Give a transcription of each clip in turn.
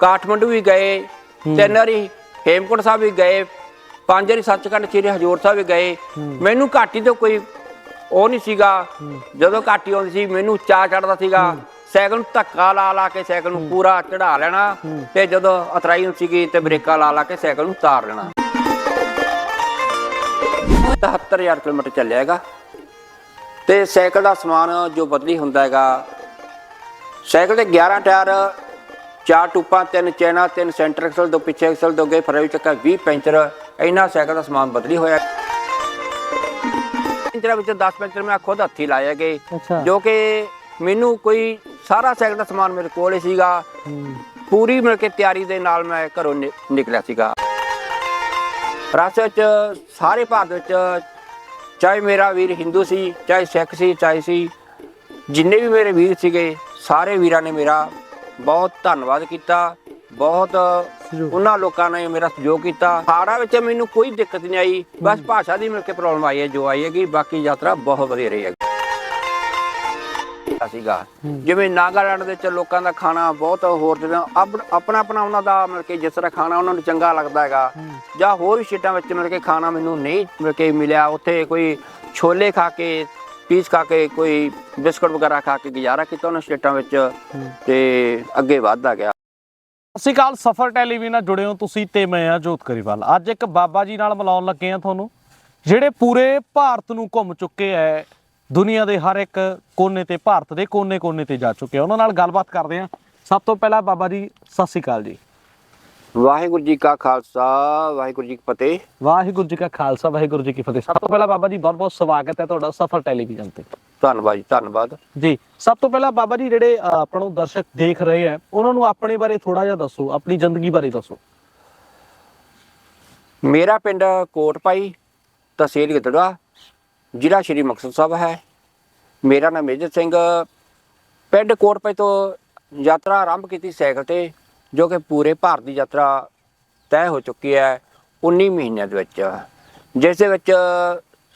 ਕਾਠਮੰਡੂ ਵੀ ਗਏ ਤਿੰਨ ਵਾਰੀ ਹੇਮਕੁੰਟ ਸਾਹਿਬ ਵੀ ਗਏ ਪੰਜ ਵਾਰੀ ਸੱਚਖੰਡ ਸ੍ਰੀ ਹਜੂਰ ਸਾਹਿਬ ਵੀ ਗਏ। ਮੈਨੂੰ ਘਾਟੀ ਤੋਂ ਕੋਈ ਉਹ ਨਹੀਂ ਸੀਗਾ। ਜਦੋਂ ਘਾਟੀ ਆਉਂਦੀ ਸੀ ਮੈਨੂੰ ਚਾਹ ਚੜਦਾ ਸੀਗਾ। ਸਾਈਕਲ ਨੂੰ ਧੱਕਾ ਲਾ ਲਾ ਕੇ ਸਾਈਕਲ ਨੂੰ ਪੂਰਾ ਚੜਾ ਲੈਣਾ ਤੇ ਜਦੋਂ ਉਤਰਾਈ ਹੁੰਦੀ ਸੀਗੀ ਤੇ ਬ੍ਰੇਕਾਂ ਲਾ ਲਾ ਕੇ ਸਾਈਕਲ ਨੂੰ ਤਾਰ ਲੈਣਾ। 77000 ਕਿਲੋਮੀਟਰ ਚੱਲਿਆ ਹੈਗਾ। ਤੇ ਸਾਈਕਲ ਦਾ ਸਮਾਨ ਜੋ ਬਦਲੀ ਹੁੰਦਾ ਹੈਗਾ ਸਾਈਕਲ ਦੇ 11 ਟਾਇਰ ਚਾਰ ਟੂਪਾਂ ਤਿੰਨ ਚੈਨਾ ਤਿੰਨ ਸੈਂਟਰ ਐਕਸਲ ਦੋ ਪਿੱਛੇ ਐਕਸਲ ਦੋ ਅੱਗੇ ਫਰਵੀ ਚੱਕਾ 20 ਪੈਂਚਰ। ਇੰਨਾ ਸਾਈਕਲ ਦਾ ਸਮਾਨ ਬਦਲੀ ਹੋਇਆ। ਪੈਂਚਰਾਂ ਵਿੱਚ 10 ਪੈਂਚਰ ਮੈਂ ਖੁਦ ਹੱਥੀ ਲਾਇਆ ਗਏ ਜੋ ਕਿ ਮੈਨੂੰ ਕੋਈ ਸਾਰਾ ਸਾਈਕਲ ਦਾ ਸਮਾਨ ਮੇਰੇ ਕੋਲ ਹੀ ਸੀਗਾ। ਪੂਰੀ ਮਿਲ ਕੇ ਤਿਆਰੀ ਦੇ ਨਾਲ ਮੈਂ ਘਰੋਂ ਨਿਕਲਿਆ ਸੀਗਾ। ਰਸਤੇ 'ਚ ਸਾਰੇ ਭਾਰਤ ਵਿੱਚ ਚਾਹੇ ਮੇਰਾ ਵੀਰ ਹਿੰਦੂ ਸੀ ਚਾਹੇ ਸਿੱਖ ਸੀ ਚਾਹੇ ਸੀ ਜਿੰਨੇ ਵੀ ਮੇਰੇ ਵੀਰ ਸੀਗੇ ਸਾਰੇ ਵੀਰਾਂ ਨੇ ਮੇਰਾ ਬਹੁਤ ਧੰਨਵਾਦ ਕੀਤਾ। ਬਹੁਤ। ਉਹਨਾਂ ਲੋਕਾਂ ਨੇ ਮੇਰਾ ਸਹਿਯੋਗ ਕੀਤਾ। ਹਾੜਾ ਵਿੱਚ ਮੈਨੂੰ ਕੋਈ ਦਿੱਕਤ ਨਹੀਂ ਆਈ। ਬਸ ਭਾਸ਼ਾ ਦੀ ਮਿਲ ਕੇ ਪ੍ਰੋਬਲਮ ਆਈ ਹੈ ਜੋ ਆਈ ਹੈਗੀ। ਬਾਕੀ ਯਾਤਰਾ ਬਹੁਤ ਵਧੀਆ ਰਹੀ ਹੈ ਸੀਗਾ। ਜਿਵੇਂ ਨਾਗਾਲੈਂਡ ਦੇ ਵਿੱਚ ਲੋਕਾਂ ਦਾ ਖਾਣਾ ਬਹੁਤ ਹੋਰ ਅਪ- ਆਪਣਾ ਆਪਣਾ ਉਹਨਾਂ ਦਾ ਮਿਲ ਕੇ ਜਿਸ ਤਰ੍ਹਾਂ ਖਾਣਾ ਉਹਨਾਂ ਨੂੰ ਚੰਗਾ ਲੱਗਦਾ ਹੈਗਾ। ਜਾਂ ਹੋਰ ਸਟੇਟਾਂ ਵਿੱਚ ਮਿਲ ਕੇ ਖਾਣਾ ਮੈਨੂੰ ਨਹੀਂ ਮਿਲ ਕੇ ਮਿਲਿਆ। ਉੱਥੇ ਕੋਈ ਛੋਲੇ ਖਾ ਕੇ ਪੀਸ ਖਾ ਕੇ ਕੋਈ ਬਿਸਕੁਟ ਵਗੈਰਾ ਖਾ ਕੇ ਗੁਜ਼ਾਰਾ ਕੀਤਾ ਉਹਨਾਂ ਸਟੇਟਾਂ ਵਿੱਚ ਤੇ ਅੱਗੇ ਵਧਦਾ ਗਿਆ। ਸ਼੍ਰੀ ਅਕਾਲ ਸਫਰ ਟੈਲੀਵਿਜ਼ਨ ਨਾਲ ਜੁੜੇ ਹੋ ਤੁਸੀਂ ਤੇ ਮੈਂ ਆ ਜੋਤ ਕਰੀਵਾਲ ਅੱਜ ਇੱਕ ਬਾਬਾ ਜੀ ਨਾਲ ਮਿਲਾਉਣ ਲੱਗੇ ਆ ਤੁਹਾਨੂੰ ਜਿਹੜੇ ਪੂਰੇ ਭਾਰਤ ਨੂੰ ਘੁੰਮ ਚੁੱਕੇ ਐ ਦੁਨੀਆ ਦੇ ਹਰ ਇੱਕ ਕੋਨੇ ਤੇ ਭਾਰਤ ਦੇ ਕੋਨੇ-ਕੋਨੇ ਤੇ ਜਾ ਚੁੱਕੇ ਆ। ਉਹਨਾਂ ਨਾਲ ਗੱਲਬਾਤ ਕਰਦੇ ਆ ਸਭ ਤੋਂ ਪਹਿਲਾਂ ਬਾਬਾ ਜੀ ਸਤਿ ਸ਼੍ਰੀ ਅਕਾਲ ਜੀ। ਵਾਹਿਗੁਰੂ ਜੀ ਕਾ ਖਾਲਸਾ ਵਾਹਿਗੁਰੂ ਜੀ ਕੀ ਫਤਿਹ। ਵਾਹਿਗੁਰੂ ਜੀ ਕਾ ਖਾਲਸਾ ਵਾਹਿਗੁਰੂ ਜੀ ਕੀ ਫਤਿਹ। ਸਭ ਤੋਂ ਪਹਿਲਾਂ ਬਾਬਾ ਜੀ ਬਹੁਤ-ਬਹੁਤ ਸਵਾਗਤ ਹੈ ਤੁਹਾਡਾ ਸਫਰ ਟੈਲੀਵਿਜ਼ਨ ਤੇ। ਧੰਨਵਾਦ ਜੀ ਧੰਨਵਾਦ। ਜੀ ਸਭ ਤੋਂ ਪਹਿਲਾਂ ਬਾਬਾ ਜੀ ਜਿਹੜੇ ਆਪਾਂ ਨੂੰ ਦਰਸ਼ਕ ਦੇਖ ਰਹੇ ਆ ਉਹਨਾਂ ਨੂੰ ਆਪਣੇ ਬਾਰੇ ਥੋੜਾ ਜਿਹਾ ਦੱਸੋ ਆਪਣੀ ਜ਼ਿੰਦਗੀ ਬਾਰੇ ਦੱਸੋ। ਮੇਰਾ ਪਿੰਡ ਕੋਟਪਾਈ ਤਹਿਸੀਲ ਗਿੱਦੜਵਾ ਜ਼ਿਲ੍ਹਾ ਸ਼੍ਰੀ ਮੁਕਤਸਰ ਸਾਹਿਬ ਹੈ। ਮੇਰਾ ਨਾਮ ਮੇਜਰ ਸਿੰਘ ਪਿੰਡ ਕੋਟਪਾਈ ਤੋਂ ਯਾਤਰਾ ਆਰੰਭ ਕੀਤੀ ਸਾਈਕਲ ਤੇ। ਜੋ ਕਿ ਪੂਰੇ ਭਾਰਤ ਦੀ ਯਾਤਰਾ ਤੈਅ ਹੋ ਚੁੱਕੀ ਹੈ 19 ਮਹੀਨਿਆਂ ਦੇ ਵਿੱਚ। ਜਿਸ ਦੇ ਵਿੱਚ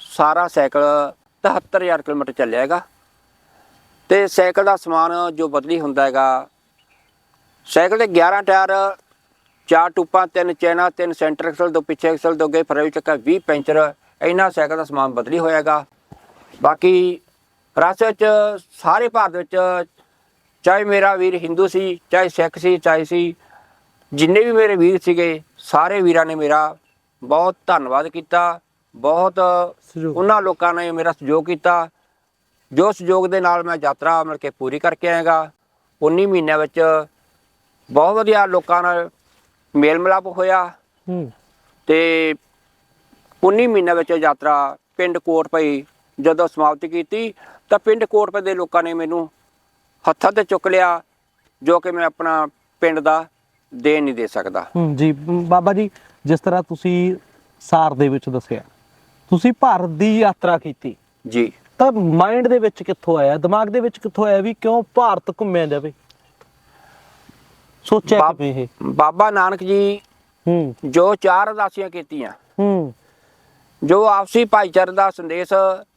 ਸਾਰਾ ਸਾਈਕਲ 73000 ਕਿਲੋਮੀਟਰ ਚੱਲਿਆ ਹੈਗਾ ਤੇ ਸਾਈਕਲ ਦਾ ਸਮਾਨ ਜੋ ਬਦਲੀ ਹੁੰਦਾ ਹੈਗਾ, ਸਾਈਕਲ ਦੇ 11 ਟਾਇਰ, ਚਾਰ ਟੂਪਾਂ, ਤਿੰਨ ਚੈਨਾ, ਤਿੰਨ ਸੈਂਟਰ ਐਕਸਲ, ਦੋ ਪਿੱਛੇ ਐਕਸਲ, ਦੋ ਅੱਗੇ ਫਰਵੀ ਚੱਕਾ 20 ਪੈਂਚਰ, ਇਹਨਾਂ ਸਾਈਕਲ ਦਾ ਸਮਾਨ ਬਦਲੀ ਹੋਇਆਗਾ ਬਾਕੀ ਰਸਤੇ 'ਚ ਸਾਰੇ ਭਾਰਤ ਵਿੱਚ ਚਾਹੇ ਮੇਰਾ ਵੀਰ ਹਿੰਦੂ ਸੀ ਚਾਹੇ ਸਿੱਖ ਸੀ ਚਾਹੇ ਸੀ ਜਿੰਨੇ ਵੀ ਮੇਰੇ ਵੀਰ ਸੀਗੇ ਸਾਰੇ ਵੀਰਾਂ ਨੇ ਮੇਰਾ ਬਹੁਤ ਧੰਨਵਾਦ ਕੀਤਾ ਬਹੁਤ। ਉਹਨਾਂ ਲੋਕਾਂ ਨੇ ਮੇਰਾ ਸਹਿਯੋਗ ਕੀਤਾ ਜੋ ਸਹਿਯੋਗ ਦੇ ਨਾਲ ਮੈਂ ਯਾਤਰਾ ਮਿਲ ਕੇ ਪੂਰੀ ਕਰਕੇ ਆਏਗਾ 19 ਮਹੀਨਿਆਂ ਵਿੱਚ ਬਹੁਤ ਵਧੀਆ ਲੋਕਾਂ ਨਾਲ ਮੇਲ ਮਿਲਾਪ ਹੋਇਆ ਤੇ 19 ਮਹੀਨਿਆਂ ਵਿੱਚ ਯਾਤਰਾ ਪਿੰਡ ਕੋਟਪਈ ਜਦੋਂ ਸਮਾਪਤੀ ਕੀਤੀ ਤਾਂ ਪਿੰਡ ਕੋਟਪਈ ਦੇ ਲੋਕਾਂ ਨੇ ਮੈਨੂੰ ਹੱਥਾਂ ਤੇ ਚੁੱਕ ਲਿਆ ਜੋ ਕਿ ਮੈਂ ਆਪਣਾ ਪਿੰਡ ਦਾ ਦੇ ਨਹੀਂ ਦੇ ਸਕਦਾ। ਜੀ ਬਾਬਾ ਜੀ ਜਿਸ ਤਰ੍ਹਾਂ ਤੁਸੀਂ ਸਾਰ ਦੇ ਵਿੱਚ ਦੱਸਿਆ ਤੁਸੀਂ ਭਾਰਤ ਦੀ ਯਾਤਰਾ ਕੀਤੀ। ਜੀ। ਤਾਂ ਮਾਈਂਡ ਦੇ ਵਿੱਚ ਕਿੱਥੋਂ ਆਇਆ? ਦਿਮਾਗ ਦੇ ਵਿੱਚ ਕਿੱਥੋਂ ਆਇਆ ਵੀ ਕਿਉਂ ਭਾਰਤ ਘੁੰਮਿਆ ਜਾਵੇ? ਸੋਚਿਆ ਬਾਬ- ਕਿਵੇਂ ਇਹ? ਬਾਬਾ ਨਾਨਕ ਜੀ ਹੂੰ। ਜੋ ਚਾਰ ਉਦਾਸੀਆਂ ਕੀਤੀਆਂ ਹੂੰ। ਜੋ ਆਪਸੀ ਭਾਈਚਾਰੇ ਦਾ ਸੰਦੇਸ਼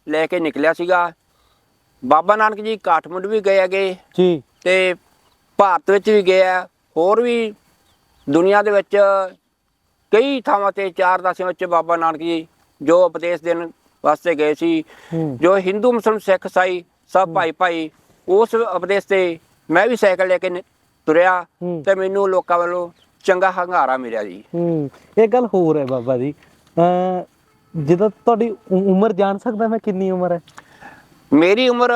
ਲੈ ਕੇ ਨਿਕਲਿਆ ਸੀਗਾ ਬਾਬਾ ਨਾਨਕ ਜੀ ਕਾਠਮੰਡੂ ਵੀ ਗਏ ਹੈਗੇ। ਜੀ। ਤੇ ਭਾਰਤ ਵਿੱਚ ਵੀ ਗਏ ਆ। ਹੋਰ ਵੀ ਦੁਨੀਆ ਦੇ ਵਿੱਚ ਕਈ ਥਾਵਾਂ ਤੇ ਚਾਰ ਦਾਸੀਆਂ ਵਿੱਚ ਬਾਬਾ ਨਾਨਕ ਜੀ ਜੋ ਉਪਦੇਸ਼ ਦੇਣ ਵਾਸਤੇ ਗਏ ਸੀ। ਜੋ ਹਿੰਦੂ ਮੁਸਲਮਾਨ ਸਿੱਖ ਸਾਈ ਸਭ ਭਾਈ ਭਾਈ ਉਸ ਉਪਦੇਸ਼ ਤੇ ਮੈਂ ਵੀ ਸਾਈਕਲ ਲੈ ਕੇ ਤੁਰਿਆ। ਤੇ ਮੈਨੂੰ ਲੋਕਾਂ ਵੱਲੋਂ ਚੰਗਾ ਹੰਗਾਰਾ ਮਿਲਿਆ ਜੀ। ਹੂੰ। ਇਹ ਗੱਲ ਹੋਰ ਹੈ ਬਾਬਾ ਜੀ। ਜਦੋਂ ਤੁਹਾਡੀ ਉਮਰ ਜਾਣ ਸਕਦਾ ਮੈਂ ਕਿੰਨੀ ਉਮਰ ਹੈ? ਮੇਰੀ ਉਮਰ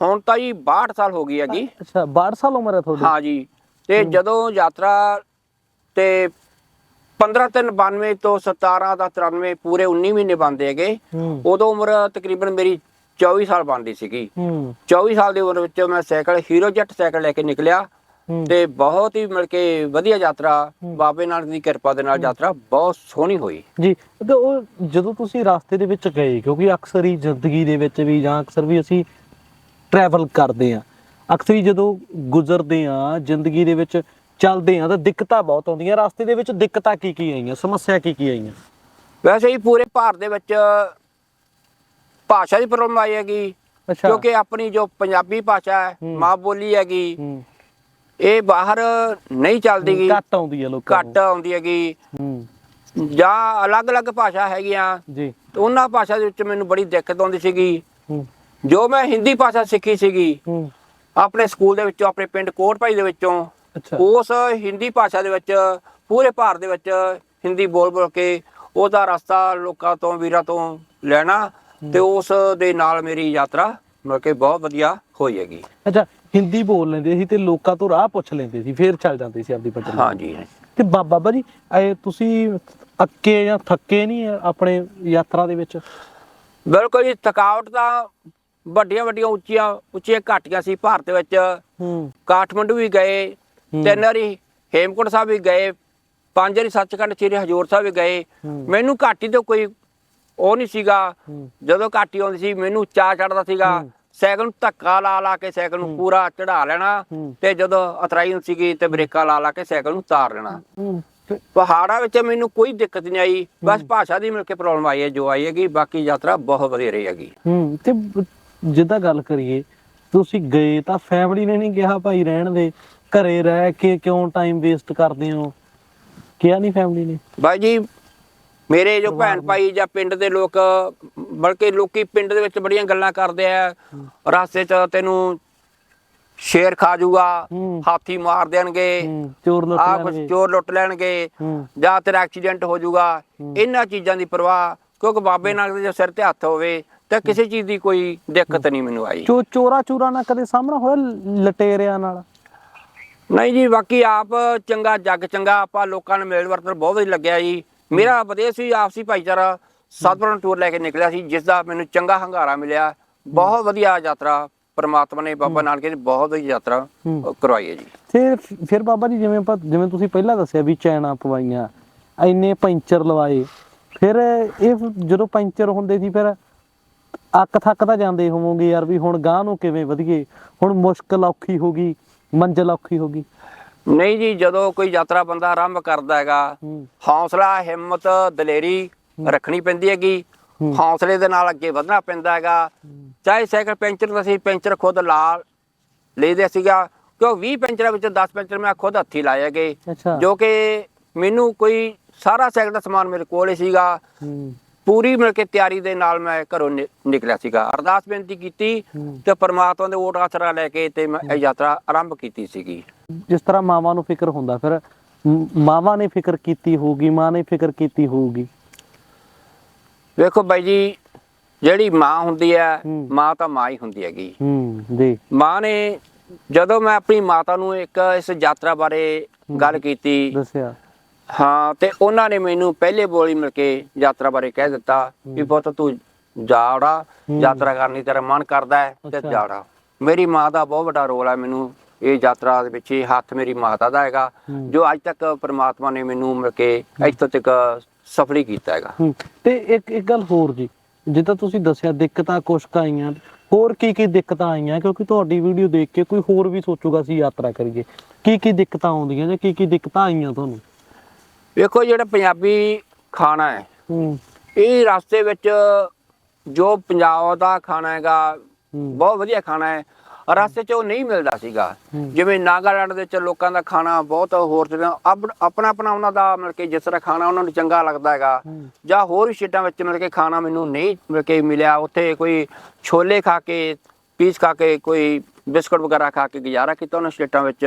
ਹੁਣ ਤਾਂ ਜੀ 62 ਸਾਲ ਹੋ ਗਈ ਹੈਗੀ ਅੱਛਾ 62 ਸਾਲ ਉਮਰ ਹੈ ਤੁਹਾਡੀ? ਹਾਂ ਜੀ। ਤੇ ਜਦੋਂ ਯਾਤਰਾ ਤੇ 15 ਤਿੰਨ 92 ਤੋਂ 17 ਦਾ 93 ਪੂਰੇ 19 ਮਹੀਨੇ ਬੰਦੇ ਹੈਗੇ ਉਦੋਂ ਉਮਰ ਤਕਰੀਬਨ ਮੇਰੀ 24 ਸਾਲ ਬਣਦੀ ਸੀਗੀ। ਹੂੰ। 24 ਸਾਲ ਦੀ ਉਮਰ ਵਿੱਚ ਮੈਂ ਸਾਈਕਲ ਹੀਰੋ ਜੈਟ ਸਾਈਕਲ ਲੈ ਕੇ ਨਿਕਲਿਆ। ਤੇ ਬਹੁਤ ਹੀ ਮਿਲ ਕੇ ਵਧੀਆ ਯਾਤਰਾ ਬਾਬੇ ਨਾਨਕ ਦੀ ਕਿਰਪਾ ਦੇ ਨਾਲ ਯਾਤਰਾ ਬਹੁਤ ਸੋਹਣੀ ਹੋਈ। ਜੀ ਤੇ ਉਹ ਜਦੋਂ ਤੁਸੀਂ ਰਸਤੇ ਦੇ ਵਿੱਚ ਗਏ ਕਿਉਂਕਿ ਅਕਸਰ ਹੀ ਜ਼ਿੰਦਗੀ ਦੇ ਵਿੱਚ ਵੀ ਜਾਂ ਅਕਸਰ ਵੀ ਅਸੀਂ ਟਰੈਵਲ ਕਰਦੇ ਆ ਅਕਸਰ ਹੀ ਜਦੋਂ ਗੁਜ਼ਰਦੇ ਆ ਜ਼ਿੰਦਗੀ ਦੇ ਵਿੱਚ ਚੱਲਦੇ ਆ ਤਾਂ ਦਿੱਕਤਾਂ ਬਹੁਤ ਆਉਂਦੀਆਂ। ਰਸਤੇ ਦੇ ਵਿੱਚ ਦਿੱਕਤਾਂ ਕੀ ਕੀ ਆਈਆਂ? ਸਮੱਸਿਆ ਕੀ ਕੀ ਆਈਆਂ? ਵੈਸੇ ਹੀ ਪੂਰੇ ਭਾਰਤ ਦੇ ਵਿੱਚ ਭਾਸ਼ਾ ਦੀ ਪ੍ਰੋਬਲਮ ਆਈ ਹੈਗੀ। ਕਿਉਂਕਿ ਆਪਣੀ ਜੋ ਪੰਜਾਬੀ ਭਾਸ਼ਾ ਹੈ। ਮਾਂ ਬੋਲੀ ਹੈਗੀ। ਇਹ ਬਾਹਰ ਨਹੀਂ ਚੱਲਦੀ ਗੀ। ਘੱਟ ਆਉਂਦੀ ਹੈ ਲੋਕਾਂ ਘੱਟ ਆਉਂਦੀ ਹੈਗੀ। ਹੂੰ। ਜਾਂ ਅਲੱਗ-ਅਲੱਗ ਭਾਸ਼ਾ ਹੈਗੀਆਂ। ਜੀ। ਤੇ ਉਹਨਾਂ ਭਾਸ਼ਾ ਦੇ ਵਿੱਚ ਮੈਨੂੰ ਬੜੀ ਦਿੱਕਤ ਆਉਂਦੀ ਸੀਗੀ। ਹੂੰ। ਜੋ ਮੈਂ ਹਿੰਦੀ ਭਾਸ਼ਾ ਸਿੱਖੀ ਸੀਗੀ ਹੂੰ। ਆਪਣੇ ਸਕੂਲ ਦੇ ਵਿੱਚੋਂ ਆਪਣੇ ਪਿੰਡ ਕੋਟਪਾਈ ਦੇ ਵਿੱਚੋਂ ਉਸ ਹਿੰਦੀ ਭਾਸ਼ਾ ਦੇ ਵਿੱਚ ਪੂਰੇ ਭਾਰਤ ਦੇ ਵਿੱਚ ਹਿੰਦੀ ਬੋਲ ਬੋਲ ਕੇ ਉਹਦਾ ਰਸਤਾ ਲੋਕਾਂ ਤੋਂ ਵੀਰਾਂ ਤੋਂ ਲੈਣਾ ਤੇ ਉਸ ਦੇ ਨਾਲ ਮੇਰੀ ਯਾਤਰਾ ਮਤਲਬ ਕਿ ਬਹੁਤ ਵਧੀਆ ਹੋਈ ਹੈਗੀ। ਅੱਛਾ ਹਿੰਦੀ ਬੋਲ ਲੈਂਦੇ ਸੀ ਤੇ ਲੋਕਾਂ ਤੋਂ ਰਾਹ ਪੁੱਛ ਲੈਂਦੇ ਸੀ ਫੇਰ ਚੱਲ ਜਾਂਦੇ ਸੀ ਆਪਦੀ ਪਟੜੀ ਹਾਂਜੀ ਤੇ ਬਾ- ਬਾਬਾ ਜੀ ਇਹ ਤੁਸੀਂ ਅੱਕੇ ਜਾਂ ਥੱਕੇ ਨਹੀਂ ਆਪਣੇ ਯਾਤਰਾ ਦੇ ਵਿੱਚ? ਬਿਲਕੁਲ ਜੀ ਥਕਾਵਟ ਤਾਂ ਵੱਡੀਆਂ ਵੱਡੀਆਂ ਉੱਚੀਆਂ ਉੱਚੀਆਂ ਘਾਟੀਆਂ ਸੀ ਭਾਰਤ ਵਿੱਚ। ਹੂੰ। ਕਾਠਮੰਡੂ ਵੀ ਗਏ। ਤਿੰਨ ਵਾਰੀ ਹੇਮਕੁੰਟ ਸਾਹਿਬ ਵੀ ਗਏ ਪੰਜ ਵਾਰੀ ਸੱਚਖੰਡ ਸ੍ਰੀ ਹਜੂਰ ਸਾਹਿਬ ਵੀ ਗਏ। ਮੈਨੂੰ ਘਾਟੀ ਤੋਂ ਕੋਈ ਉਹ ਨਹੀਂ ਸੀਗਾ। ਜਦੋਂ ਘਾਟੀ ਆਉਂਦੀ ਸੀ ਮੈਨੂੰ ਚਾਹ ਚੜਦਾ ਸੀਗਾ। ਸਾਈਕਲ ਨੂੰ ਧੱਕਾ ਲਾ ਲਾ ਕੇ ਸਾਈਕਲ ਨੂੰ ਪੂਰਾ ਚੜਾ ਲੈਣਾ। ਤੇ ਜਦੋਂ ਅਤਰਾਈ ਹੁੰਦੀ ਸੀਗੀ ਤੇ ਬ੍ਰੇਕਾਂ ਲਾ ਲਾ ਕੇ ਸਾਈਕਲ ਨੂੰ ਤਾਰ ਲੈਣਾ ਪਹਾੜਾਂ ਵਿੱਚ ਮੈਨੂੰ ਕੋਈ ਦਿੱਕਤ ਨਹੀਂ ਆਈ। ਬਸ ਭਾਸ਼ਾ ਦੀ ਮਿਲ ਕੇ ਪ੍ਰੋਬਲਮ ਆਈ ਹੈ ਜੋ ਆਈ ਹੈਗੀ ਬਾਕੀ ਯਾਤਰਾ ਬਹੁਤ ਵਧੀਆ ਰਹੀ ਹੈਗੀ। ਹੂੰ। ਤੇ ਜਿੱਦਾਂ ਗੱਲ ਕਰੀਏ ਤੁਸੀਂ ਗਏ ਤਾਂ ਫੈਮਿਲੀ ਨੇ ਨਹੀਂ ਕਿਹਾ ਭਾਈ ਰਹਿਣ ਦੇ ਘਰੇ ਰਹਿ ਕੇ ਕਿਉਂ ਟਾਈਮ ਵੇਸਟ ਕਰਦੇ ਹੋ? ਕਿਹਾ ਨਹੀਂ ਫੈਮਿਲੀ ਨੇ? ਬਾਈ ਜੀ ਮੇਰੇ ਜੋ ਭੈਣ ਭਾਈ ਜਾਂ ਪਿੰਡ ਦੇ ਲੋਕ ਬਲਕਿ ਲੋਕੀ ਪਿੰਡ ਦੇ ਵਿੱਚ ਬੜੀਆਂ ਗੱਲਾਂ ਕਰਦੇ ਆ ਰਸਤੇ 'ਚ ਤੈਨੂੰ ਸ਼ੇਰ ਖਾ ਜਾਊਗਾ ਹੂੰ। ਹਾਥੀ ਮਾਰ ਦੇਣਗੇ ਚੋਰ ਲੁੱਟ ਲੈਣਗੇ। ਚੋਰ ਲੁੱਟ ਲੈਣਗੇ ਜਾਂ ਤੇਰਾ ਐਕਸੀਡੈਂਟ ਹੋ ਜਾਊਗਾ ਇਹਨਾਂ ਚੀਜ਼ਾਂ ਦੀ ਪਰਵਾਹ ਕਿਉਂਕਿ ਬਾਬੇ ਨਾਨਕ ਦੇ ਜੋ ਸਿਰ ਤੇ ਹੱਥ ਹੋਵੇ ਤਾਂ ਕਿਸੇ ਚੀਜ਼ ਦੀ ਕੋਈ ਦਿੱਕਤ ਨਹੀਂ ਮੈਨੂੰ ਆਈ। ਚੋ ਚੋਰਾ ਚੂਰਾ ਨਾਲ ਕਦੇ ਸਾਹਮਣਾ ਹੋਇਆ ਲਟੇਰਿਆਂ ਨਾਲ? ਨਹੀਂ ਜੀ ਬਾਕੀ ਆਪ ਚੰਗਾ ਜੱਗ ਚੰਗਾ ਆਪਾਂ ਲੋਕਾਂ ਨੂੰ ਮਿਲ ਵਰਤਨ ਬਹੁਤ ਵਧੀਆ ਲੱਗਿਆ ਜੀ। ਮੇਰਾ ਵਿਦੇਸ਼ੀ ਆਪਸੀ ਭਾਈਚਾਰਾ ਸਤਿਗੁਰਾਂ ਟੂਰ ਲੈ ਕੇ ਨਿਕਲਿਆ ਸੀ ਜਿਸ ਦਾ ਮੈਨੂੰ ਚੰਗਾ ਹੰਗਾਰਾ ਮਿਲਿਆ। ਬਹੁਤ ਵਧੀਆ ਯਾਤਰਾ ਪ੍ਰਮਾਤਮਾ ਨੇ ਬਾਬਾ ਨਾਨਕ ਦੀ ਬਹੁਤ ਵਧੀਆ ਯਾਤਰਾ ਹੂੰ। ਅ, ਕਰਵਾਈ ਹੈ ਜੀ। ਫਿਰ ਫਿਰ ਬਾਬਾ ਜੀ ਜਿਵੇਂ ਆਪਾਂ ਜਿਵੇਂ ਤੁਸੀਂ ਪਹਿਲਾਂ ਦੱਸਿਆ ਵੀ ਚੈਨਾ ਪਵਾਈਆਂ ਐਨੇ ਪੈਂਚਰ ਲਵਾਏ ਫਿਰ ਇਹ ਜਦੋਂ ਪੈਂਚਰ ਹੁੰਦੇ ਸੀ ਫਿਰ ਅੱਕ ਥੱਕ ਤਾਂ ਜਾਂਦੇ ਹੋਵੋਗੇ ਯਾਰ ਵੀ ਹੁਣ ਗਾਂ ਨੂੰ ਕਿਵੇਂ ਵਧੀਏ ਹੁਣ ਮੁਸ਼ਕਲ ਔਖੀ ਹੋ ਗਈ ਮੰਜ਼ਲ ਔਖੀ ਹੋ ਗਈ। ਨਹੀਂ ਜੀ ਜਦੋਂ ਕੋਈ ਯਾਤਰਾ ਬੰਦਾ ਆਰੰਭ ਕਰਦਾ ਹੈਗਾ ਹੌਸਲਾ ਹਿੰਮਤ ਦਲੇਰੀ ਰੱਖਣੀ ਪੈਂਦੀ ਹੈਗੀ। ਹੌਸਲੇ ਦੇ ਨਾਲ ਅੱਗੇ ਵਧਣਾ ਪੈਂਦਾ ਹੈਗਾ। ਚਾਹੇ ਸਾਈਕਲ ਪੈਂਚਰ ਦਾ ਸੀ ਪੈਂਚਰ ਖੁਦ ਲਾ ਲਈਦੇ ਸੀਗਾ। ਕਿਉਂ 20 ਪੈਂਚਰਾਂ ਵਿੱਚੋਂ 10 ਪੈਂਚਰ ਮੈਂ ਖੁਦ ਹੱਥੀ ਲਾਏ ਅੱਛਾ। ਜੋ ਕਿ ਮੈਨੂੰ ਕੋਈ ਸਾਰਾ ਸਾਈਕਲ ਦਾ ਸਮਾਨ ਮੇਰੇ ਕੋਲ ਹੀ। ਸੀਗਾ ਪੂਰੀ ਮਿਲ ਕੇ ਤਿਆਰੀ ਦੇ ਨਾਲ ਮੈਂ ਘਰੋਂ ਨਿਕਲਿਆ ਸੀਗਾ। ਅਰਦਾਸ ਬੇਨਤੀ ਕੀਤੀ। ਤੇ ਪਰਮਾਤਮਾ ਦੇ ਓਟ ਆਸਰਾ ਲੈ ਕੇ ਤੇ ਮੈਂ ਇਹ ਯਾਤਰਾ ਆਰੰਭ ਕੀਤੀ ਸੀਗੀ। ਜਿਸ ਤਰ੍ਹਾਂ ਮਾਵਾਂ ਨੂੰ ਫਿਕਰ ਹੁੰਦਾ ਫਿਰ ਮਾਵਾਂ ਨੇ ਫਿਕਰ ਕੀਤੀ ਹੋਊਗੀ ਮਾਂ ਨੇ ਫਿਕਰ ਕੀਤੀ ਹੋਊਗੀ। ਵੇਖੋ ਬਾਈ ਜੀ ਜਿਹੜੀ ਮਾਂ ਹੁੰਦੀ ਹੈ। ਮਾਂ ਤਾਂ ਮਾਂ ਹੀ ਹੁੰਦੀ ਹੈਗੀ ਹੂੰ ਜੀ ਮਾਂ ਨੇ ਜਦੋਂ ਮੈਂ ਆਪਣੀ ਮਾਤਾ ਨੂੰ ਇੱਕ ਇਸ ਯਾਤਰਾ ਬਾਰੇ ਗੱਲ ਕੀਤੀ ਦੱਸਿਆ ਹਾਂ ਤੇ ਉਹਨਾਂ ਨੇ ਮੈਨੂੰ ਪਹਿਲੇ ਬੋਲੀ ਮਿਲ ਕੇ ਯਾਤਰਾ ਬਾਰੇ ਕਹਿ ਦਿੱਤਾ ਵੀ ਪੁੱਤ ਤੂੰ ਜਾੜਾ। ਯਾਤਰਾ ਕਰਨੀ ਤੇਰਾ ਮਨ ਕਰਦਾ ਹੈ ਤੇ। ਜਾੜਾ ਮੇਰੀ ਮਾਂ ਦਾ ਬਹੁਤ ਵੱਡਾ ਰੋਲ ਹੈ ਮੈਨੂੰ ਇਹ ਯਾਤਰਾ ਦੇ ਵਿੱਚ ਇਹ ਹੱਥ ਮੇਰੀ ਮਾਤਾ ਦਾ ਹੈਗਾ। ਜੋ ਅੱਜ ਤੱਕ ਪ੍ਰਮਾਤਮਾ ਨੇ ਮੈਨੂੰ ਮਿਲ ਕੇ ਇੱਥੋਂ ਤੱਕ ਸਫਲੀ ਕੀਤਾ ਹੈਗਾ। ਤੇ ਇੱਕ ਇੱਕ ਗੱਲ ਹੋਰ ਜੀ ਜਿੱਦਾਂ ਤੁਸੀਂ ਦੱਸਿਆ ਦਿੱਕਤਾਂ ਕੁਛ ਆਈਆਂ ਹੋਰ ਕੀ ਕੀ ਦਿੱਕਤਾਂ ਆਈਆਂ ਕਿਉਂਕਿ ਤੁਹਾਡੀ ਵੀਡੀਓ ਦੇਖ ਕੇ ਕੋਈ ਹੋਰ ਵੀ ਸੋਚੂਗਾ ਅਸੀਂ ਯਾਤਰਾ ਕਰੀਏ। ਕੀ ਕੀ ਦਿੱਕਤਾਂ ਆਉਂਦੀਆਂ ਜਾਂ ਕੀ ਕੀ ਦਿੱਕਤਾਂ ਆਈਆਂ ਤੁਹਾਨੂੰ? ਵੇਖੋ ਜਿਹੜਾ ਪੰਜਾਬੀ ਖਾਣਾ ਹੈ ਇਹ ਰਸਤੇ ਵਿੱਚ ਜੋ ਪੰਜਾਬ ਦਾ ਖਾਣਾ ਹੈਗਾ ਬਹੁਤ ਵਧੀਆ ਖਾਣਾ ਹੈ ਰਸਤੇ 'ਚ ਉਹ ਨਹੀਂ ਮਿਲਦਾ ਸੀਗਾ। ਜਿਵੇਂ ਨਾਗਾਲੈਂਡ ਦੇ ਵਿੱਚ ਲੋਕਾਂ ਦਾ ਖਾਣਾ ਬਹੁਤ ਹੋਰ ਅਪ- ਆਪਣਾ ਆਪਣਾ ਉਹਨਾਂ ਦਾ ਮਿਲ ਕੇ ਜਿਸ ਤਰ੍ਹਾਂ ਖਾਣਾ ਉਹਨਾਂ ਨੂੰ ਚੰਗਾ ਲੱਗਦਾ ਹੈਗਾ। ਜਾਂ ਹੋਰ ਸਟੇਟਾਂ ਵਿੱਚ ਮਿਲ ਕੇ ਖਾਣਾ ਮੈਨੂੰ ਨਹੀਂ ਮਿਲ ਕੇ ਮਿਲਿਆ ਉੱਥੇ ਕੋਈ ਛੋਲੇ ਖਾ ਕੇ ਪੀਸ ਖਾ ਕੇ ਕੋਈ ਬਿਸਕੁਟ ਵਗੈਰਾ ਖਾ ਕੇ ਗੁਜ਼ਾਰਾ ਕੀਤਾ ਉਹਨਾਂ ਸਟੇਟਾਂ ਵਿੱਚ।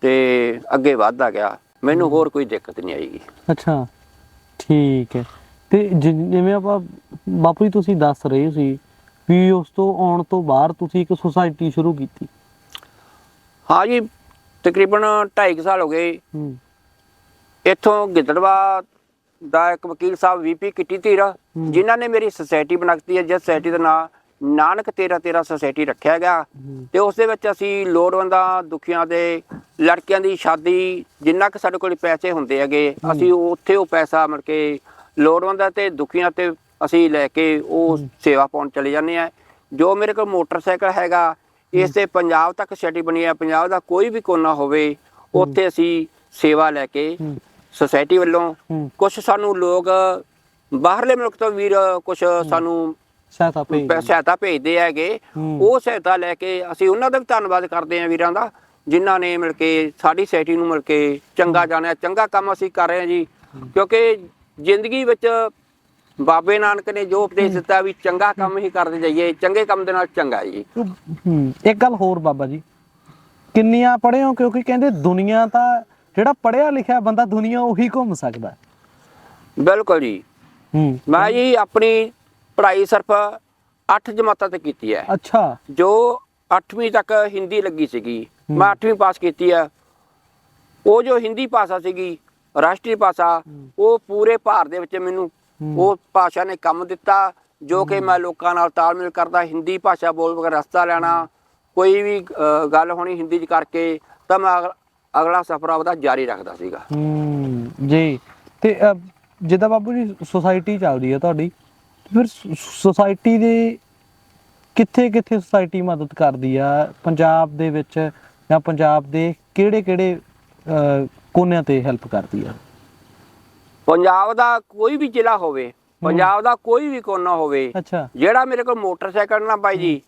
ਤੇ ਅੱਗੇ ਵਧਦਾ ਗਿਆ ਮੈਨੂੰ ਹੋਰ ਕੋਈ ਦਿੱਕਤ ਨਹੀਂ ਆਈਗੀ ਅੱਛਾ ਠੀਕ ਹੈ ਤੇ ਜਿਵੇਂ ਆਪਾਂ ਬਾਪੂ ਜੀ ਤੁਸੀਂ ਦੱਸ ਰਹੇ ਸੀ ਵੀ ਉਸ ਤੋਂ ਆਉਣ ਤੋਂ ਬਾਅਦ ਤੁਸੀਂ ਇੱਕ ਸੁਸਾਇਟੀ ਸ਼ੁਰੂ ਕੀਤੀ। ਹਾਂ ਜੀ ਤਕਰੀਬਨ 2.5 ਸਾਲ ਹੋ ਗਏ। ਹੂੰ। ਇੱਥੋਂ ਗਿੱਦੜਵਾ ਦਾ ਇੱਕ ਵਕੀਲ ਸਾਹਿਬ ਵੀਪੀ ਕਿੱਟੀ ਧੀਰ ਜਿਨ੍ਹਾਂ ਨੇ ਮੇਰੀ ਸੁਸਾਇਟੀ ਬਣਾਤੀ ਹੈ ਜਿਸ ਸੁਸਾਇਟੀ ਦਾ ਨਾਮ ਨਾਨਕ ਤੇਰਾ ਤੇਰਾ ਸੁਸਾਇਟੀ ਰੱਖਿਆ ਗਿਆ। ਤੇ ਉਸ ਦੇ ਵਿੱਚ ਅਸੀਂ ਲੋੜਵੰਦਾਂ ਦੁਖੀਆਂ ਦੇ ਲੜਕਿਆਂ ਦੀ ਸ਼ਾਦੀ ਜਿੰਨਾ ਕਿ ਸਾਡੇ ਕੋਲ ਪੈਸੇ ਹੁੰਦੇ ਹੈਗੇ ਅਸੀਂ ਉੱਥੇ ਉਹ ਪੈਸਾ ਮਿਲ ਕੇ ਲੋੜਵੰਦਾਂ ਤੇ ਦੁਖੀਆਂ ਤੇ ਅਸੀਂ ਲੈ ਕੇ ਉਹ ਸੇਵਾ ਪਾਉਣ ਚਲੇ ਜਾਂਦੇ ਆ ਜੋ ਮੇਰੇ ਕੋਲ ਮੋਟਰਸਾਈਕਲ ਹੈਗਾ ਇਸ ਤੇ ਪੰਜਾਬ ਤੱਕ ਸੈਟੀ ਬਣੀ ਹੈ। ਪੰਜਾਬ ਦਾ ਕੋਈ ਵੀ ਕੋਨਾ ਹੋਵੇ ਉੱਥੇ ਅਸੀਂ ਸੇਵਾ ਲੈ ਕੇ। ਸੁਸਾਇਟੀ ਵੱਲੋਂ ਕੁਝ ਸਾਨੂੰ ਲੋਕ ਬਾਹਰਲੇ ਮੁਲਕ ਤੋਂ ਵੀਰ ਕੁਝ ਸਾਨੂੰ ਸਹਾਇਤਾ ਭੇਜ ਪੈ- ਸਹਾਇਤਾ ਭੇਜਦੇ ਹੈਗੇ। ਉਹ ਸਹਾਇਤਾ ਲੈ ਕੇ ਅਸੀਂ ਉਹਨਾਂ ਦਾ ਵੀ ਧੰਨਵਾਦ ਕਰਦੇ ਹਾਂ ਵੀਰਾਂ ਦਾ ਜਿਨ੍ਹਾਂ ਨੇ ਮਿਲ ਕੇ ਸਾਡੀ ਸੋਸਾਇਟੀ ਨੂੰ ਮਿਲ ਕੇ ਚੰਗਾ ਜਾਣਿਆ ਚੰਗਾ ਕੰਮ ਅਸੀਂ ਕਰ ਰਹੇ ਹਾਂ ਜੀ। ਕਿਉਂਕਿ ਜ਼ਿੰਦਗੀ ਵਿੱਚ ਬਾਬੇ ਨਾਨਕ ਨੇ ਜੋ ਉਪਦੇਸ਼ ਦਿੱਤਾ ਵੀ ਚੰਗਾ ਕੰਮ ਹੀ ਕਰਦੇ ਜਾਈਏ ਚੰਗੇ ਕੰਮ ਦੇ ਨਾਲ ਚੰਗਾ ਜੀ। ਹੂੰ ਇੱਕ ਗੱਲ ਹੋਰ ਬਾਬਾ ਜੀ। ਕਿੰਨੀਆਂ ਪੜ੍ਹੇ ਹੋ? ਕਿਉਂਕਿ ਕਹਿੰਦੇ ਦੁਨੀਆ ਤਾਂ ਜਿਹੜਾ ਪੜ੍ਹਿਆ ਲਿਖਿਆ ਬੰਦਾ ਦੁਨੀਆ ਉਹੀ ਘੁੰਮ ਸਕਦਾ। ਬਿਲਕੁਲ ਜੀ। ਹੂੰ। ਮੈਂ ਜੀ ਆਪਣੀ ਪੜ੍ਹਾਈ ਸਿਰਫ 8 ਜਮਾਤਾਂ ਤੱਕ ਕੀਤੀ ਹੈ। ਅੱਛਾ। ਜੋ 8ਵੀਂ ਤੱਕ ਹਿੰਦੀ ਲੱਗੀ ਸੀਗੀ ਮੈਂ 8ਵੀਂ ਪਾਸ ਕੀਤੀ ਆ ਉਹ ਜੋ ਹਿੰਦੀ ਭਾਸ਼ਾ ਸੀਗੀ ਰਾਸ਼ਟਰੀ ਭਾਸ਼ਾ ਉਹ ਪੂਰੇ ਭਾਰਤ ਦੇ ਵਿੱਚ ਮੈਨੂੰ ਉਹ ਭਾਸ਼ਾ ਨੇ ਕੰਮ ਦਿੱਤਾ ਜੋ ਕਿ ਮੈਂ ਲੋਕਾਂ ਨਾਲ ਤਾਲਮੇਲ ਕਰਦਾ ਹਿੰਦੀ ਭਾਸ਼ਾ ਬੋਲ ਕੇ ਰਸਤਾ ਲੈਣਾ ਕੋਈ ਵੀ ਗੱਲ ਹੋਣੀ ਹਿੰਦੀ ਚ ਕਰਕੇ ਤਾਂ ਮੈਂ ਅਗ- ਅਗਲਾ ਸਫ਼ਰ ਆਪਦਾ ਜਾਰੀ ਰੱਖਦਾ ਸੀਗਾ। ਜੀ। ਤੇ ਜਿੱਦਾਂ ਬਾਬੂ ਜੀ ਸੁਸਾਇਟੀ ਚੱਲਦੀ ਹੈ ਤੁਹਾਡੀ ਫਿਰ ਸੁਸਾਇਟੀ ਦੇ ਕਿੱਥੇ ਕਿੱਥੇ ਸੁਸਾਇਟੀ ਮਦਦ ਕਰਦੀ ਆ? ਪੰਜਾਬ ਦੇ ਵਿੱਚ ਜਾਂ ਪੰਜਾਬ ਦੇ ਕਿਹੜੇ ਕਿਹੜੇ ਕੋਨਿਆਂ ਤੇ ਹੈਲਪ ਕਰਦੀ ਆ? ਪੰਜਾਬ ਦਾ ਕੋਈ ਵੀ ਜ਼ਿਲ੍ਹਾ ਹੋਵੇ ਪੰਜਾਬ ਦਾ ਕੋਈ ਵੀ ਕੋਨਾ ਹੋਵੇ ਅੱਛਾ। ਜਿਹੜਾ ਮੇਰੇ ਕੋਲ ਮੋਟਰਸਾਈਕਲ ਨਾ ਬਾਈ ਜੀ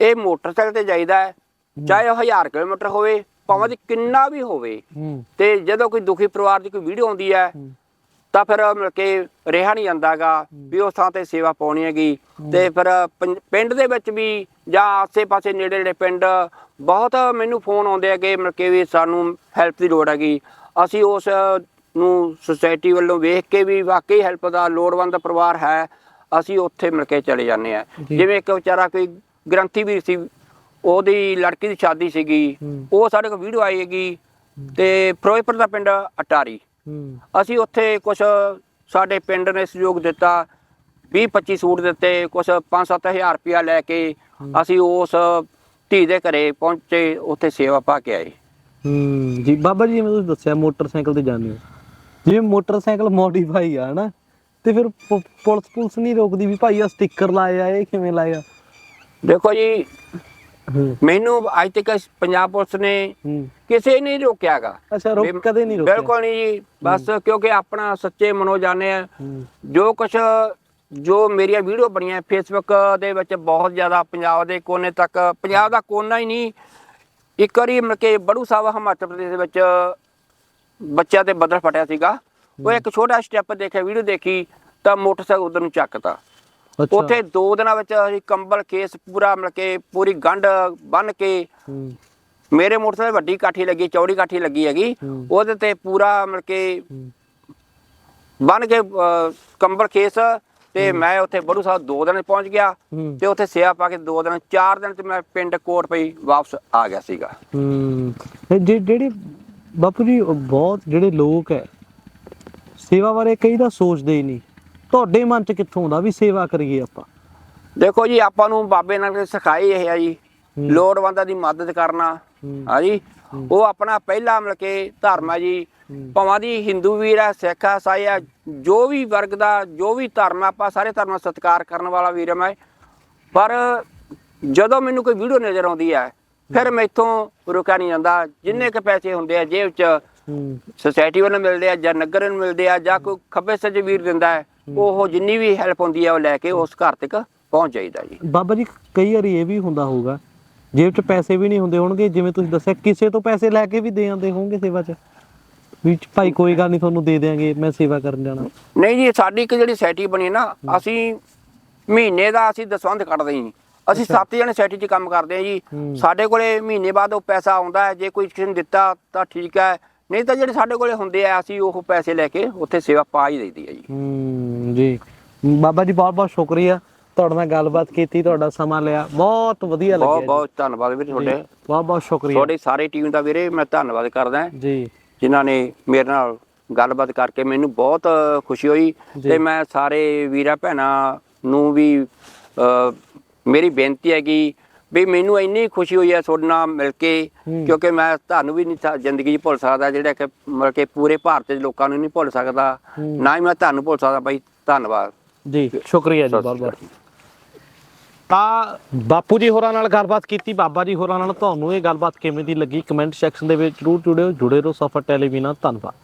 ਇਹ ਮੋਟਰਸਾਈਕਲ ਤੇ ਜਾਈਦਾ ਹੈ ਚਾਹੇ ਉਹ 1000 ਕਿਲੋਮੀਟਰ ਹੋਵੇ ਭਾਵੇਂ ਕਿੰਨਾ ਵੀ ਹੋਵੇ ਤੇ ਜਦੋਂ ਕੋਈ ਦੁਖੀ ਪਰਿਵਾਰ ਦੀ ਕੋਈ ਵੀਡੀਓ ਆਉਂਦੀ ਹੈ। ਤਾਂ ਫਿਰ ਮਿਲ ਕੇ ਰਿਹਾ ਨਹੀਂ ਜਾਂਦਾਗਾ ਵੀ ਉਸ ਥਾਂ ਤੇ ਸੇਵਾ ਪਾਉਣੀ ਹੈਗੀ ਤੇ ਫਿਰ ਪਿੰਡ ਦੇ ਵਿੱਚ ਵੀ ਜਾਂ ਆਸੇ-ਪਾਸੇ ਨੇੜੇ ਨੇੜੇ ਪਿੰਡ ਬਹੁਤ ਮੈਨੂੰ ਫੋਨ ਆਉਂਦੇ ਹੈਗੇ ਮਿਲ ਕੇ ਵੀ ਸਾਨੂੰ ਹੈਲਪ ਦੀ ਲੋੜ ਹੈਗੀ। ਅਸੀਂ ਉਸ ਨੂੰ ਸੁਸਾਇਟੀ ਵੱਲੋਂ ਵੇਖ ਕੇ ਵੀ ਵਾਕਈ ਹੈਲਪ ਦਾ ਲੋੜਵੰਦ ਪਰਿਵਾਰ ਹੈ ਅਸੀਂ ਉੱਥੇ ਮਿਲ ਕੇ ਚਲੇ ਜਾਂਦੇ ਆ। ਜਿਵੇਂ ਇੱਕ ਵਿਚਾਰਾ ਕੋਈ ਗ੍ਰੰਥੀ ਵੀਰ ਸੀ ਉਹਦੀ ਲੜਕੀ ਦੀ ਸ਼ਾਦੀ ਸੀਗੀ। ਉਹ ਸਾਡੇ ਕੋਲ ਵੀਡੀਓ ਆਈ ਹੈਗੀ ਤੇ ਫਿਰੋਜ਼ਪੁਰ ਦਾ ਪਿੰਡ ਅਟਾਰੀ। ਅਸੀਂ ਉੱਥੇ ਕੁਝ ਸਾਡੇ ਪਿੰਡ ਨੇ ਸਹਿਯੋਗ ਦਿੱਤਾ 20 25 ਸੂਟ ਦਿੱਤੇ ਕੁਝ 5-7000 ਰੁਪਇਆ ਲੈ ਕੇ ਅਸੀਂ ਉਸ ਧੀ ਦੇ ਘਰੇ ਪਹੁੰਚੇ ਉੱਥੇ ਸੇਵਾ ਪਾ ਕੇ ਆਏ। ਹੂੰ। ਜੀ ਬਾਬਾ ਜੀ ਜਿਵੇਂ ਤੁਸੀਂ ਦੱਸਿਆ ਮੋਟਰਸਾਈਕਲ ਤੇ ਜਾਂਦੇ ਹੋ। ਜਿਵੇਂ ਮੋਟਰਸਾਈਕਲ ਮੋਡੀਫਾਈ ਆ ਹਨਾ? ਤੇ ਫਿਰ ਪ- ਪੁਲਿਸ ਪੁਲਿਸ ਨਹੀਂ ਰੋਕਦੀ ਵੀ ਭਾਈ ਆ ਸਟicker ਲਾਏ ਆ ਇਹ ਕਿਵੇਂ ਲਾਏ ਆ? ਦੇਖੋ ਜੀ ਹੂੰ। ਮੈਨੂੰ ਅੱਜ ਤੱਕ ਪੰਜਾਬ ਪੁਲਿਸ ਨੇ ਹੂੰ। ਕਿਸੇ ਨੇ ਨਹੀਂ ਰੋਕਿਆਗਾ ਅੱਛਾ ਰੋਕ ਕਦੇ ਨਹੀਂ ਰੋਕਿਆ? ਬਿਲਕੁਲ ਨਹੀਂ ਜੀ। ਬਸ ਕਿਉਂਕਿ ਆਪਣਾ ਸੱਚੇ ਮਨੋ ਜਾਣੇ ਆ। ਹੂੰ। ਜੋ ਕੁਛ ਜੋ ਮੇਰੀਆਂ ਵੀਡੀਓ ਬਣੀਆਂ ਫੇਸਬੁੱਕ ਦੇ ਵਿੱਚ ਬਹੁਤ ਜ਼ਿਆਦਾ ਪੰਜਾਬ ਦੇ ਕੋਨੇ ਤੱਕ ਪੰਜਾਬ ਦਾ ਕੋਨਾ ਹੀ ਨਹੀਂ। ਇੱਕ ਵਾਰੀ ਮਤਲਬ ਕਿ ਬੜੂ ਸਾਹਿਬ ਹਿਮਾਚਲ ਪ੍ਰਦੇਸ਼ ਦੇ ਵਿੱਚ ਬੱਚਿਆਂ ਤੇ ਬੱਦਲ ਫਟਿਆ ਸੀਗਾ। ਉਹ ਇੱਕ ਛੋਟਾ ਸਟੈਪ ਦੇਖਿਆ ਵੀਡੀਓ ਦੇਖੀ ਤਾਂ ਮੋਟਰਸਾਈਕਲ ਉਧਰ ਨੂੰ ਚੱਕਤਾ। ਉੱਥੇ ਦੋ ਦਿਨਾਂ ਵਿੱਚ ਅਸੀਂ ਕੰਬਲ ਕੇਸ ਪੂਰਾ ਮਤਲਬ ਕਿ ਪੂਰੀ ਗੰਢ ਬੰਨ ਕੇ ਮੇਰੇ ਮੋਟਰਸਾਈਕਲ ਵੱਡੀ ਕਾਠੀ ਲੱਗੀ ਚੌੜੀ ਕਾਠੀ ਲੱਗੀ ਹੈਗੀ। ਉਹਦੇ ਤੇ ਪੂਰਾ ਮਤਲਬ ਕਿ। ਬੰਨ ਕੇ ਕੰਬਲ ਖੇਸ ਤੇ ਮੈਂ ਉੱਥੇ ਬੜੂ ਸਾਹਿਬ ਦੋ ਦਿਨ ਪਹੁੰਚ ਗਿਆ ਤੇ ਉੱਥੇ ਸੇਵਾ ਪਾ ਕੇ ਦੋ ਦਿਨ ਚਾਰ ਦਿਨ ਤੇ ਮੈਂ ਪਿੰਡ ਕੋਟ ਪਈ ਵਾਪਸ ਆ ਗਿਆ ਸੀਗਾ। ਜਿਹੜੇ ਬਾਪੂ ਜੀ ਉਹ ਬਹੁਤ ਜਿਹੜੇ ਲੋਕ ਹੈ ਸੇਵਾ ਬਾਰੇ ਕਈ ਤਾਂ ਸੋਚਦੇ ਹੀ ਨਹੀਂ। ਤੁਹਾਡੇ ਮਨ ਚ ਕਿੱਥੋਂ ਆਉਂਦਾ ਵੀ ਸੇਵਾ ਕਰੀਏ ਆਪਾਂ? ਦੇਖੋ ਜੀ ਆਪਾਂ ਨੂੰ ਬਾਬੇ ਨਾਨਕ ਨੇ ਸਿਖਾਈ ਇਹ ਆ ਜੀ ਲੋੜਵੰਦਾਂ ਦੀ ਮਦਦ ਕਰਨਾ। ਹੂੰ। ਜੀ ਉਹ ਆਪਣਾ ਪਹਿਲਾ ਮਤਲਬ ਕਿ ਧਰਮ ਹੈ ਜੀ। ਭਾਵਾਂ ਦੀ ਹਿੰਦੂ ਵੀਰ ਹੈ ਸਿੱਖ ਹੈ ਈਸਾਈ ਹੈ ਜੋ ਵੀ ਵਰਗ ਦਾ ਜੋ ਵੀ ਧਰਮ ਆਪਾਂ ਸਾਰੇ ਧਰਮਾਂ ਦਾ ਸਤਿਕਾਰ ਕਰਨ ਵਾਲਾ ਵੀਰ ਮੈਂ ਪਰ ਜਦੋਂ ਮੈਨੂੰ ਕੋਈ ਵੀਡੀਓ ਨਜ਼ਰ ਆਉਂਦੀ ਹੈ ਫਿਰ ਮੈਥੋਂ ਰੁਕਿਆ ਨਹੀਂ ਜਾਂਦਾ। ਜਿੰਨੇ ਕ ਪੈਸੇ ਹੁੰਦੇ ਆ ਜੇਬ 'ਚ ਹੂੰ। ਸੁਸਾਇਟੀ ਵੱਲੋਂ ਮਿਲਦੇ ਆ ਜਾਂ ਨਗਰ ਨੂੰ ਮਿਲਦੇ ਆ ਜਾਂ ਕੋਈ ਖੱਬੇ ਸੱਜੇ ਵੀਰ ਦਿੰਦਾ ਹੈ ਉਹ ਜਿੰਨੀ ਵੀ ਹੈਲਪ ਹੁੰਦੀ ਆ ਉਹ ਲੈ ਕੇ ਉਸ ਘਰ ਤੱਕ ਪਹੁੰਚ ਜਾਈਦਾ ਜੀ। ਬਾਬਾ ਜੀ ਕਈ ਵਾਰੀ ਇਹ ਵੀ ਹੁੰਦਾ ਹੋਊਗਾ ਜੇਬ 'ਚ ਪੈਸੇ ਵੀ ਨਹੀਂ ਹੁੰਦੇ ਹੋਣਗੇ ਜਿਵੇਂ ਤੁਸੀਂ ਦੱਸਿਆ ਕਿਸੇ ਤੋਂ ਪੈਸੇ ਲੈ ਕੇ ਵੀ ਦੇ ਆਉਂਦੇ ਹੋਣਗੇ ਸੇਵਾ 'ਚ। ਵੀ ਭਾਈ ਕੋਈ ਗੱਲ ਨਹੀਂ ਤੁਹਾਨੂੰ ਦੇ ਦੇਾਂਗੇ ਮੈਂ ਸੇਵਾ ਕਰਨ ਜਾਣਾ। ਨਹੀਂ ਜੀ ਸਾਡੀ ਇੱਕ ਜਿਹੜੀ ਸੋਸਾਇਟੀ ਬਣੀ ਹੈ ਨਾ ਅਸੀਂ ਮਹੀਨੇ ਦਾ ਅਸੀਂ ਦਸਵੰਧ ਕੱਢਦੇ ਜੀ। ਅਸੀਂ ਸੱਤ ਜਣੇ ਸੋਸਾਇਟੀ 'ਚ ਕੰਮ ਕਰਦੇ ਹਾਂ ਜੀ। ਸਾਡੇ ਕੋਲੇ ਮਹੀਨੇ ਬਾਅਦ ਉਹ ਪੈਸਾ ਆਉਂਦਾ ਹੈ। ਜੇ ਕੋਈ ਕਿਸੇ ਨੇ ਦਿੱਤਾ ਤਾਂ ਠੀਕ ਹੈ। ਨਹੀਂ ਤਾਂ ਜਿਹੜੇ ਸਾਡੇ ਕੋਲੇ ਹੁੰਦੇ ਆ ਅਸੀਂ ਉਹ ਪੈਸੇ ਲੈ ਕੇ ਉੱਥੇ ਸੇਵਾ ਪਾ ਹੀ ਦਈਦੀ ਹੈ ਜੀ। ਹੂੰ ਜੀ। ਬਾਬਾ ਜੀ ਬਹੁਤ ਬਹੁਤ ਸ਼ੁਕਰੀਆ। ਤੁਹਾਡੇ ਨਾਲ ਗੱਲਬਾਤ ਕੀਤੀ ਤੁਹਾਡਾ ਸਮਾਂ ਲਿਆ। ਬਹੁਤ ਵਧੀਆ ਲੱਗਿਆ ਬਹੁਤ। ਬਹੁਤ ਧੰਨਵਾਦ ਵੀਰੇ ਤੁਹਾਡੇ। ਬਹੁਤ ਬਹੁਤ ਸ਼ੁਕਰੀਆ। ਤੁਹਾਡੀ ਸਾਰੀ ਟੀਮ ਦਾ ਵੀਰੇ ਮੈਂ ਧੰਨਵਾਦ ਕਰਦਾ। ਜੀ। ਜਿਨ੍ਹਾਂ ਨੇ ਮੇਰੇ ਨਾਲ ਗੱਲਬਾਤ ਕਰਕੇ ਮੈਨੂੰ ਬਹੁਤ ਖੁਸ਼ੀ ਹੋਈ। ਤੇ ਮੈਂ ਸਾਰੇ ਵੀਰਾਂ ਭੈਣਾਂ ਨੂੰ ਵੀ ਮੇਰੀ ਬੇਨਤੀ ਹੈਗੀ ਵੀ ਮੈਨੂੰ ਇੰਨੀ ਖੁਸ਼ੀ ਹੋਈ ਹੈ ਤੁਹਾਡੇ ਨਾਲ ਮਿਲ ਕੇ। ਕਿਉਂਕਿ ਮੈਂ ਤੁਹਾਨੂੰ ਵੀ ਨਹੀਂ ਜ਼ਿੰਦਗੀ 'ਚ ਭੁੱਲ ਸਕਦਾ ਜਿਹੜਾ ਕਿ ਮਤਲਬ ਕਿ ਪੂਰੇ ਭਾਰਤ ਦੇ ਲੋਕਾਂ ਨੂੰ ਨਹੀਂ ਭੁੱਲ ਸਕਦਾ। ਨਾ ਹੀ ਮੈਂ ਤੁਹਾਨੂੰ ਭੁੱਲ ਸਕਦਾ ਬਾਈ ਧੰਨਵਾਦ। ਜੀ ਸ਼ੁਕਰੀਆ ਜੀ ਬਹੁਤ ਬਹੁਤ। ਤਾਂ ਬਾਪੂ ਜੀ ਹੋਰਾਂ ਨਾਲ ਗੱਲਬਾਤ ਕੀਤੀ ਬਾਬਾ ਜੀ ਹੋਰਾਂ ਨਾਲ ਤੁਹਾਨੂੰ ਇਹ ਗੱਲਬਾਤ ਕਿਵੇਂ ਦੀ ਲੱਗੀ? ਕਮੈਂਟ ਸੈਕਸ਼ਨ ਦੇ ਵਿੱਚ ਜ਼ਰੂਰ ਜੁੜਿਓ ਜੁੜੇ ਰਹੋ ਸਫਰ ਟੈਲੀਵਿਜ਼ਨ ਨਾਲ ਧੰਨਵਾਦ।